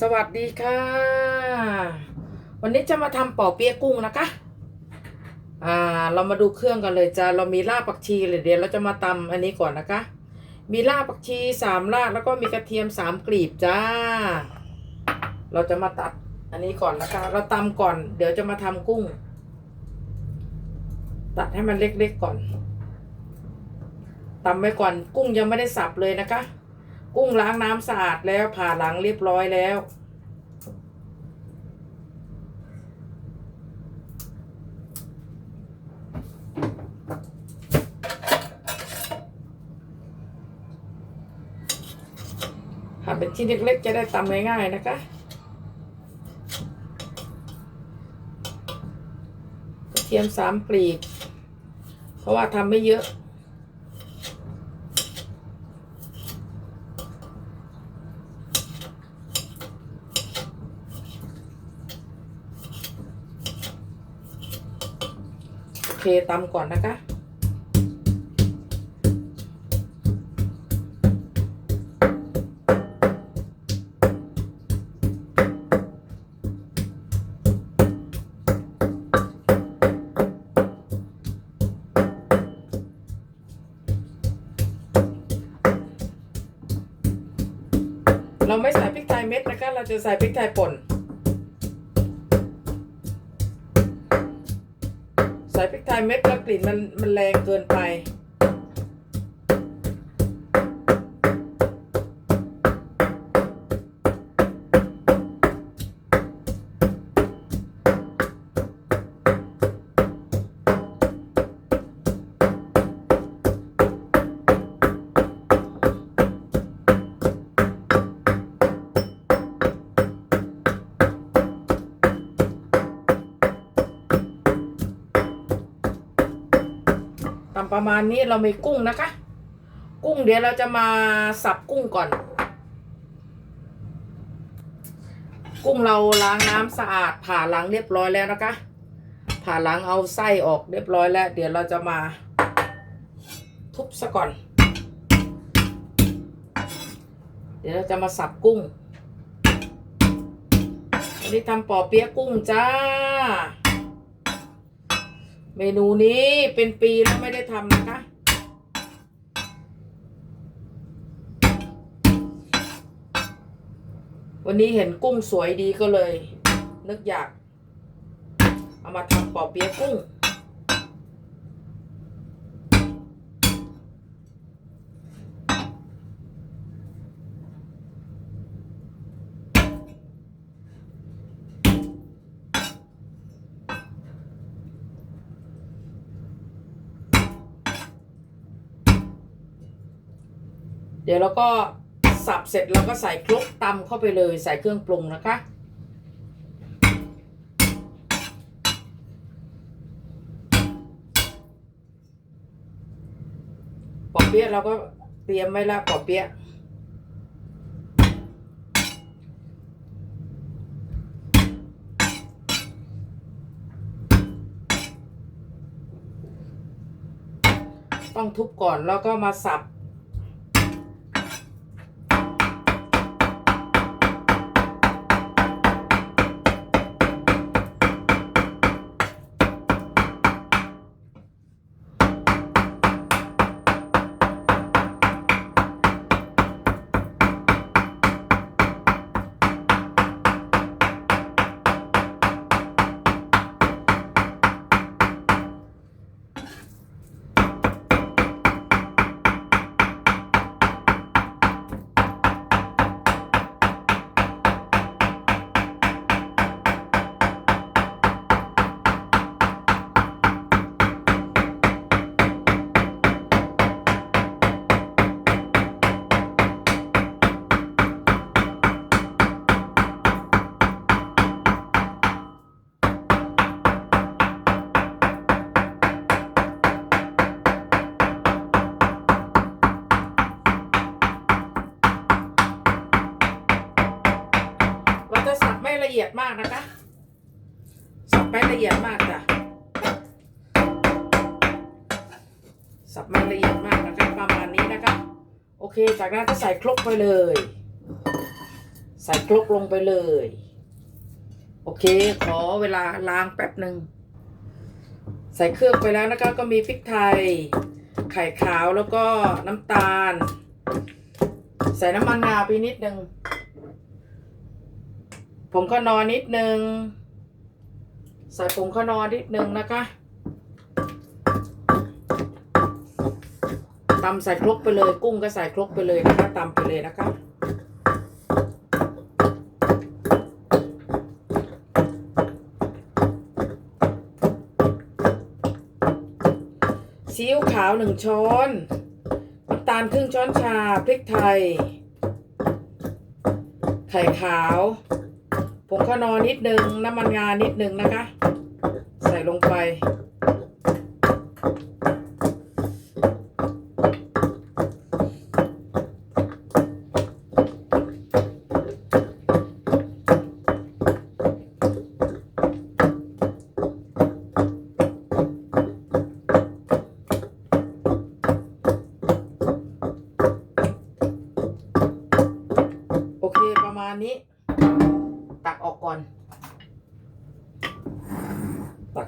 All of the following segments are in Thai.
สวัสดีค่ะ วันนี้จะมาทำปอเปี๊ยะกุ้งนะคะ อ่า เรามาดูเครื่องกันเลยจ้าเรามีรากผักชีเลยเดี๋ยวเราจะมาตำอันนี้ก่อนนะคะ มีรากผักชีสามรากแล้วก็มีกระเทียมสามกลีบจ้า เราจะมาตัดอันนี้ก่อนนะคะ เราตำก่อน เดี๋ยวจะมาทำกุ้ง ตัดให้มันเล็กๆก่อนตำไว้ก่อน กุ้งยังไม่ได้สับเลยนะคะ กุ้งล้างน้ำสะอาดแล้วผ่าหลังเรียบร้อยแล้ว หั่นเป็นชิ้นเล็กๆจะได้ตำง่ายๆนะคะกระเทียมสามกลีบ เพราะว่าทำไม่เยอะ เคตำก่อนนะคะ เราไม่ใส่พริกไทยเม็ดนะคะ เราจะใส่พริกไทยป่น ไทยเม็ดแล้วกลิ่นมันมันแรงเกินไป มาณนี้เรามีกุ้งนะคะ กุ้งเดี๋ยวเราจะมาสับกุ้งก่อน กุ้งเราล้างน้ำสะอาด ผ่าหลังเรียบร้อยแล้วนะคะ ผ่าหลังเอาไส้ออกเรียบร้อยแล้ว เดี๋ยวเราจะมาทุบซะก่อน เดี๋ยวเราจะมาสับกุ้งวันนี้ทำปอเปี๊ยะกุ้งจ้า เมนูนี้เป็นปีแล้วไม่ได้ทำนะคะ วันนี้เห็นกุ้งสวยดีก็เลย นึกอยาก เอามาทำปอเปี๊ยะกุ้ง เดี๋ยวเราก็สับเสร็จเราก็ใส่คลุกตำเข้าไปเลยใส่เครื่องปรุงนะคะ ปอเปี๊ยะเราก็เตรียมไว้ล้วปอเปี๊ยะต้องทุบก่อนแล้วก็มาสับ เอียดมากนะคะสับไม่ละเอียดมากจ้ะสับม่ละเอียดมากนะคะประมาณนี้นะคะ โอเค จากนั้นก็ใส่ครกไปเลย ใส่ครกลงไปเลย โอเค ขอเวลาล้างแป๊บหนึ่งใส่เครื่องไปแล้วนะคะ ก็มีพริกไทย ไข่ขาวแล้วก็น้ำตาล ใส่น้ำมันงาไปนิดนึง ผงข้าวนอนนิดนึง ใส่ผงข้านอนนิดนึงนะคะตำใส่ครกไปเลย กุ้งก็ใส่ครกไปเลยนะคะตำไปเลยนะคะซีอิ๊วขาวหนึ่งช้อนน้ำตาลครึ่งช้อนชา พริกไทย ไข่ขาว งข้าวนอนนิดนึงน้ำมันงานิดนึงนะคะ ใส่ลงไป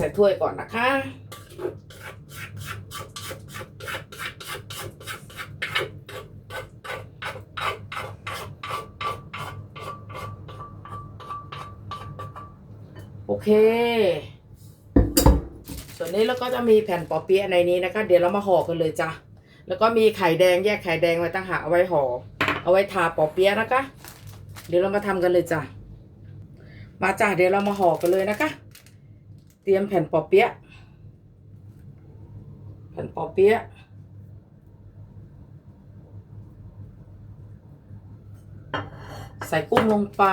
ส่ถ้วยก่อนนะคะ โอเค ส่วนนี้เราก็จะมีแผ่นปอเปี๊ยะในนี้นะคะ เดี๋ยวเรามาห่อกันเลยจ้ะ แล้วก็มีไข่แดงแยกไข่แดงไว้ตั้งหาเอาไว้ห่อ เอาไว้ทาปอเปี๊ยะนะคะ เดี๋ยวเรามาทำกันเลยจ้ะ มาจ้ะเดี๋ยวเรามาห่อกันเลยนะคะ รียมแผ่นปอเปี๊ยะแผ่นปอเปี๊ยะใส่กุ้งลงไป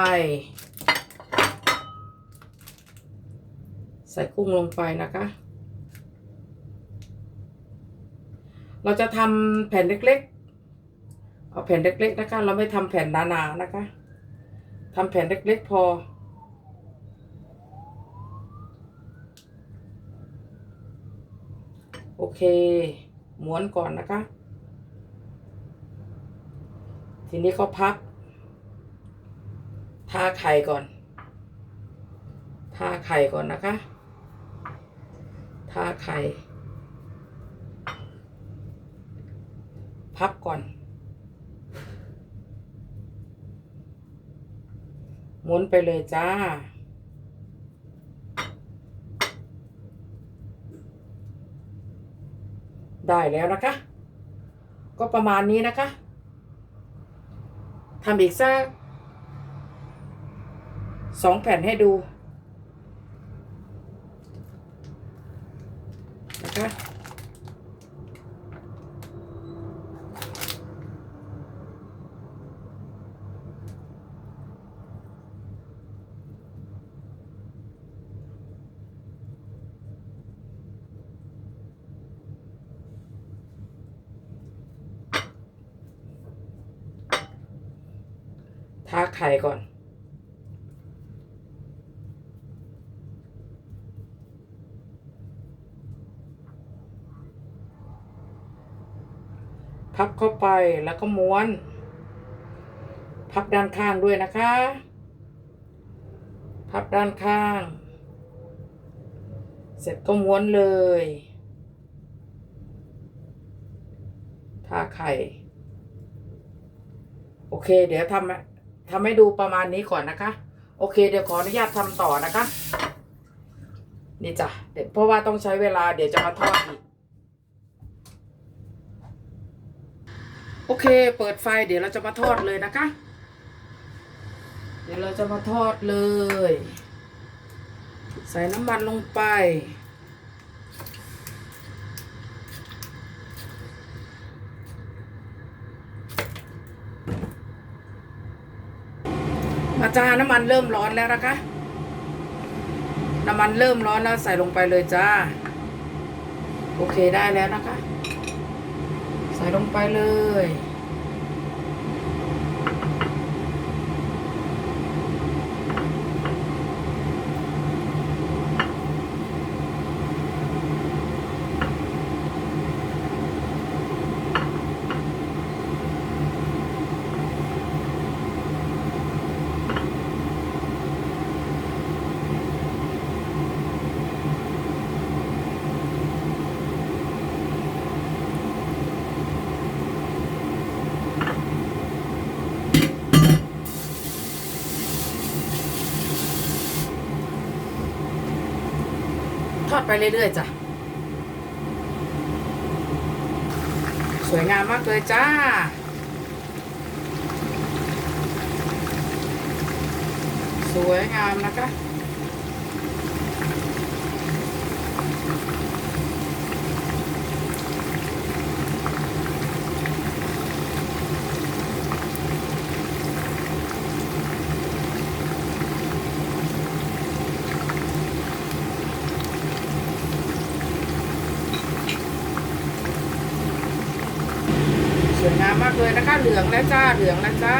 ใส่กุ้งลงไปนะคะ เราจะทำแผ่นเล็กๆ เอาแผ่นเล็กๆนะคะ เราไม่ทำแผ่นหนาๆนะคะทำแผ่นเล็กๆพอ โอเค ม้วนก่อนนะคะ ทีนี้ก็พับ ทาไข่ก่อน ทาไข่ก่อนนะคะ ทาไข่ พับก่อนหมุนไปเลยจ้า ได้แล้วนะคะ ก็ประมาณนี้นะคะทำอีกสักสองแผ่นให้ดู ไข่ก่อน พับเข้าไปแล้วก็ม้วน พับด้านข้างด้วยนะคะ พับด้านข้าง เสร็จก็ม้วนเลยทาไข่ โอเค เดี๋ยวทำ ทำให้ดูประมาณนี้ก่อนนะคะ โอเค เดี๋ยวขออนุญาตทำต่อนะคะ นี่จ้ะเดี๋ยวเพราะว่าต้องใช้เวลาเดี๋ยวจะมาทอดอีก โอเค เปิดไฟเดี๋ยวเราจะมาทอดเลยนะคะ เดี๋ยวเราจะมาทอดเลย ใส่น้ำมันลงไป มาจ้าน้ำมันเริ่มร้อนแล้วนะคะ น้ำมันเริ่มร้อนแล้วใส่ลงไปเลยจ้า โอเคได้แล้วนะคะ ใส่ลงไปเลย ไปเรื่อยๆจ้ะ สวยงามมากเลยจ้า สวยงามนะคะ วยงามมากเลยนะคะ เหลืองแล้วจ้า เหลืองแล้วจ้า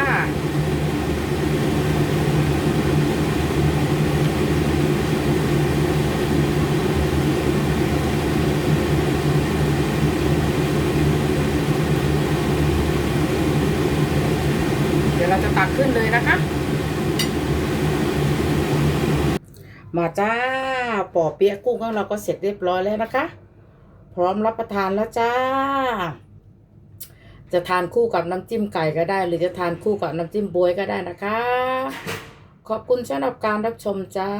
เดี๋ยวเราจะตักขึ้นเลยนะคะ มาจ้า ปอเปี๊ยะกุ้งของเราก็เสร็จเรียบร้อยแล้วนะคะ พร้อมรับประทานแล้วจ้า จะทานคู่กับน้ำจิ้มไก่ก็ได้ หรือจะทานคู่กับน้ำจิ้มบวยก็ได้นะคะ ขอบคุณสำหรับการรับชมจ้า